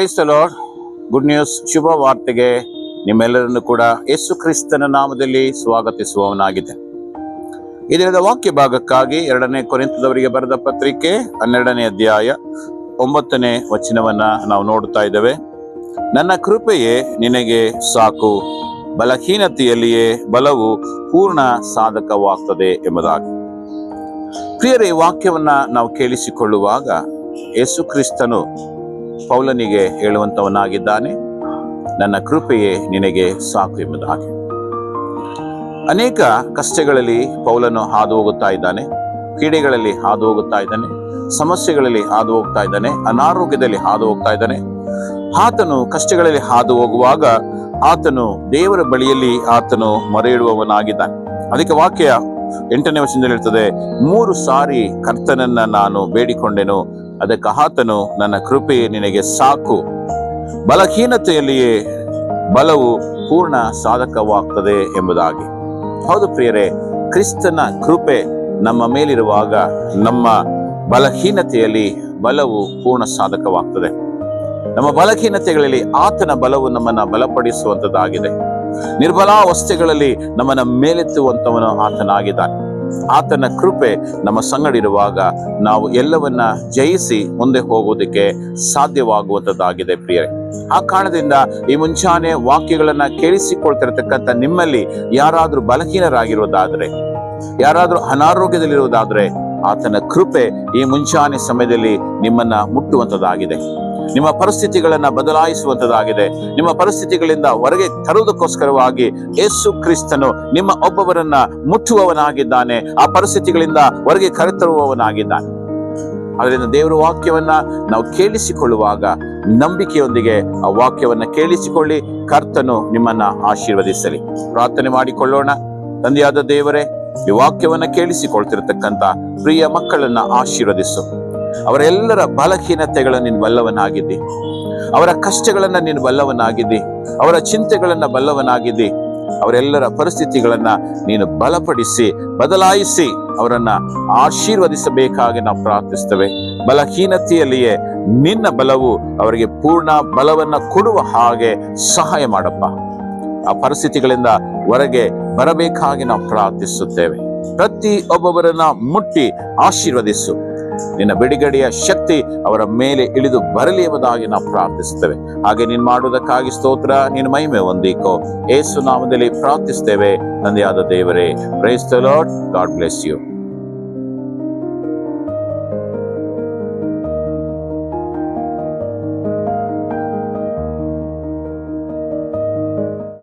Price Lord good news ಶುಭ ವಾರ್ತೆಗೆ ನಿಮ್ಮೆಲ್ಲರನ್ನು ಕೂಡ ಯೇಸು ಕ್ರಿಸ್ತನ ನಾಮದಲ್ಲಿ ಸ್ವಾಗತಿಸುವವನಾಗಿದೆ. ಇದರಿಂದ ವಾಕ್ಯ ಭಾಗಕ್ಕಾಗಿ ಎರಡನೇ ಕೊರೆಂತದವರಿಗೆ ಬರೆದ ಪತ್ರಿಕೆ ಹನ್ನೆರಡನೇ ಅಧ್ಯಾಯ ಒಂಬತ್ತನೇ ವಚನವನ್ನ ನಾವು ನೋಡ್ತಾ ಇದ್ದೇವೆ. ನನ್ನ ಕೃಪೆಯೇ ನಿನಗೆ ಸಾಕು, ಬಲಹೀನತೆಯಲ್ಲಿಯೇ ಬಲವು ಪೂರ್ಣ ಸಾಧಕವಾಗ್ತದೆ ಎಂಬುದಾಗಿ. ಪ್ರಿಯರೇ ವಾಕ್ಯವನ್ನ ನಾವು ಕೇಳಿಸಿಕೊಳ್ಳುವಾಗ ಯೇಸು ಕ್ರಿಸ್ತನು ಪೌಲನಿಗೆ ಹೇಳುವಂತವನಾಗಿದ್ದಾನೆ. ನನ್ನ ಕೃಪೆಯೇ ನಿನಗೆ ಸಾಕು ಎಂಬುದಾಗಿ. ಅನೇಕ ಕಷ್ಟಗಳಲ್ಲಿ ಪೌಲನು ಹಾದು ಹೋಗುತ್ತಾ ಇದ್ದಾನೆ. ಕ್ರೀಡೆಗಳಲ್ಲಿ ಹಾದು ಹೋಗುತ್ತಾ ಇದ್ದಾನೆ. ಸಮಸ್ಯೆಗಳಲ್ಲಿ ಹಾದು ಹೋಗ್ತಾ ಇದ್ದಾನೆ. ಅನಾರೋಗ್ಯದಲ್ಲಿ ಹಾದು ಹೋಗ್ತಾ ಇದ್ದಾನೆ. ಆತನು ಕಷ್ಟಗಳಲ್ಲಿ ಹಾದು ಹೋಗುವಾಗ ಆತನು ದೇವರ ಬಳಿಯಲ್ಲಿ ಆತನು ಮೊರೆ ಇಡುವವನಾಗಿದ್ದಾನೆ ಅದಕ್ಕೆ ವಾಕ್ಯ ಎಂಟನೇ ವಚನದಲ್ಲಿ ಹೇಳ್ತದೆ, ಮೂರು ಸಾರಿ ಕರ್ತನನ್ನ ನಾನು ಬೇಡಿಕೊಂಡೆನು, ಅದಕ್ಕೆ ಆತನು ನನ್ನ ಕೃಪೆ ನಿನಗೆ ಸಾಕು. ಬಲಹೀನತೆಯಲ್ಲಿಯೇ ಬಲವು ಪೂರ್ಣ ಸಾಧಕವಾಗ್ತದೆ ಎಂಬುದಾಗಿ. ಹೌದು ಪ್ರಿಯರೇ, ಕ್ರಿಸ್ತನ ಕೃಪೆ ನಮ್ಮ ಮೇಲಿರುವಾಗ ನಮ್ಮ ಬಲಹೀನತೆಯಲ್ಲಿ ಬಲವು ಪೂರ್ಣ ಸಾಧಕವಾಗ್ತದೆ. ನಮ್ಮ ಬಲಹೀನತೆಗಳಲ್ಲಿ ಆತನ ಬಲವು ನಮ್ಮನ್ನ ಬಲಪಡಿಸುವಂತದ್ದಾಗಿದೆ. ನಿರ್ಬಲಾವಸ್ಥೆಗಳಲ್ಲಿ ನಮ್ಮನ್ನ ಮೇಲೆತ್ತುವಂತವನು ಆತನಾಗಿದ್ದಾನೆ. ಆತನ ಕೃಪೆ ನಮ್ಮ ಸಂಗಡಿರುವಾಗ ನಾವು ಎಲ್ಲವನ್ನ ಜಯಿಸಿ ಮುಂದೆ ಹೋಗುವುದಕ್ಕೆ ಸಾಧ್ಯವಾಗುವಂತದ್ದಾಗಿದೆ ಪ್ರಿಯರೇ. ಆ ಕಾರಣದಿಂದ ಈ ಮುಂಚಾನೆ ವಾಕ್ಯಗಳನ್ನ ಕೇಳಿಸಿಕೊಳ್ತಿರತಕ್ಕಂಥ ನಿಮ್ಮಲ್ಲಿ ಯಾರಾದ್ರೂ ಬಲಹೀನರಾಗಿರೋದಾದ್ರೆ ಯಾರಾದ್ರೂ ಅನಾರೋಗ್ಯದಲ್ಲಿರುವುದಾದ್ರೆ ಆತನ ಕೃಪೆ ಈ ಮುಂಚಾನೆ ಸಮಯದಲ್ಲಿ ನಿಮ್ಮನ್ನ ಮುಟ್ಟುವಂತದ್ದಾಗಿದೆ ನಿಮ್ಮ ಪರಿಸ್ಥಿತಿಗಳನ್ನ ಬದಲಾಯಿಸುವಂತದ್ದಾಗಿದೆ. ನಿಮ್ಮ ಪರಿಸ್ಥಿತಿಗಳಿಂದ ಹೊರಗೆ ತರುವುದಕ್ಕೋಸ್ಕರವಾಗಿ ಯೇಸು ಕ್ರಿಸ್ತನು ನಿಮ್ಮ ಒಬ್ಬವರನ್ನ ಮುಟ್ಟುವವನಾಗಿದ್ದಾನೆ. ಆ ಪರಿಸ್ಥಿತಿಗಳಿಂದ ಹೊರಗೆ ಕರೆತರುವವನಾಗಿದ್ದಾನೆ. ಅದರಿಂದ ದೇವರ ವಾಕ್ಯವನ್ನ ನಾವು ಕೇಳಿಸಿಕೊಳ್ಳುವಾಗ ನಂಬಿಕೆಯೊಂದಿಗೆ ಆ ವಾಕ್ಯವನ್ನ ಕೇಳಿಸಿಕೊಳ್ಳಿ. ಕರ್ತನು ನಿಮ್ಮನ್ನ ಆಶೀರ್ವದಿಸಲಿ. ಪ್ರಾರ್ಥನೆ ಮಾಡಿಕೊಳ್ಳೋಣ. ತಂದೆಯಾದ ದೇವರೇ, ಈ ವಾಕ್ಯವನ್ನ ಕೇಳಿಸಿಕೊಳ್ತಿರತಕ್ಕಂತ ಪ್ರಿಯ ಮಕ್ಕಳನ್ನ ಆಶೀರ್ವದಿಸು. ಅವರೆಲ್ಲರ ಬಲಹೀನತೆಗಳನ್ನು ನೀನು ಬಲ್ಲವನಾಗಿದ್ದಿ. ಅವರ ಕಷ್ಟಗಳನ್ನ ನೀನು ಬಲ್ಲವನಾಗಿದ್ದಿ. ಅವರ ಚಿಂತೆಗಳನ್ನ ಬಲ್ಲವನಾಗಿದ್ದಿ. ಅವರೆಲ್ಲರ ಪರಿಸ್ಥಿತಿಗಳನ್ನ ನೀನು ಬಲಪಡಿಸಿ, ಬದಲಾಯಿಸಿ ಅವರನ್ನ ಆಶೀರ್ವದಿಸಬೇಕಾಗಿ ನಾವು ಪ್ರಾರ್ಥಿಸ್ತೇವೆ. ಬಲಹೀನತೆಯಲ್ಲಿಯೇ ನಿನ್ನ ಬಲವು ಅವರಿಗೆ ಪೂರ್ಣ ಬಲವನ್ನ ಕೊಡುವ ಹಾಗೆ ಸಹಾಯ ಮಾಡಪ್ಪ. ಆ ಪರಿಸ್ಥಿತಿಗಳಿಂದ ಹೊರಗೆ ಬರಬೇಕಾಗಿ ನಾವು ಪ್ರಾರ್ಥಿಸುತ್ತೇವೆ. ಪ್ರತಿ ಒಬ್ಬೊಬ್ಬರನ್ನ ಮುಟ್ಟಿ ಆಶೀರ್ವದಿಸು. ನಿನ್ನ ಬಿಡುಗಡೆಯ ಶಕ್ತಿ ಅವರ ಮೇಲೆ ಇಳಿದು ಬರಲಿ ಎಂಬುದಾಗಿ ನಾವು ಪ್ರಾರ್ಥಿಸುತ್ತೇವೆ. ಹಾಗೆ ನೀನು ಮಾಡುವುದಕ್ಕಾಗಿ ಸ್ತೋತ್ರ, ನೀನು ಮಹಿಮೆ ಹೊಂದಿಕೋ. ಏಸು ನಾಮದಲ್ಲಿ ಪ್ರಾರ್ಥಿಸ್ತೇವೆ ನಂದಿಯಾದ ದೇವರೇ praise the Lord God bless you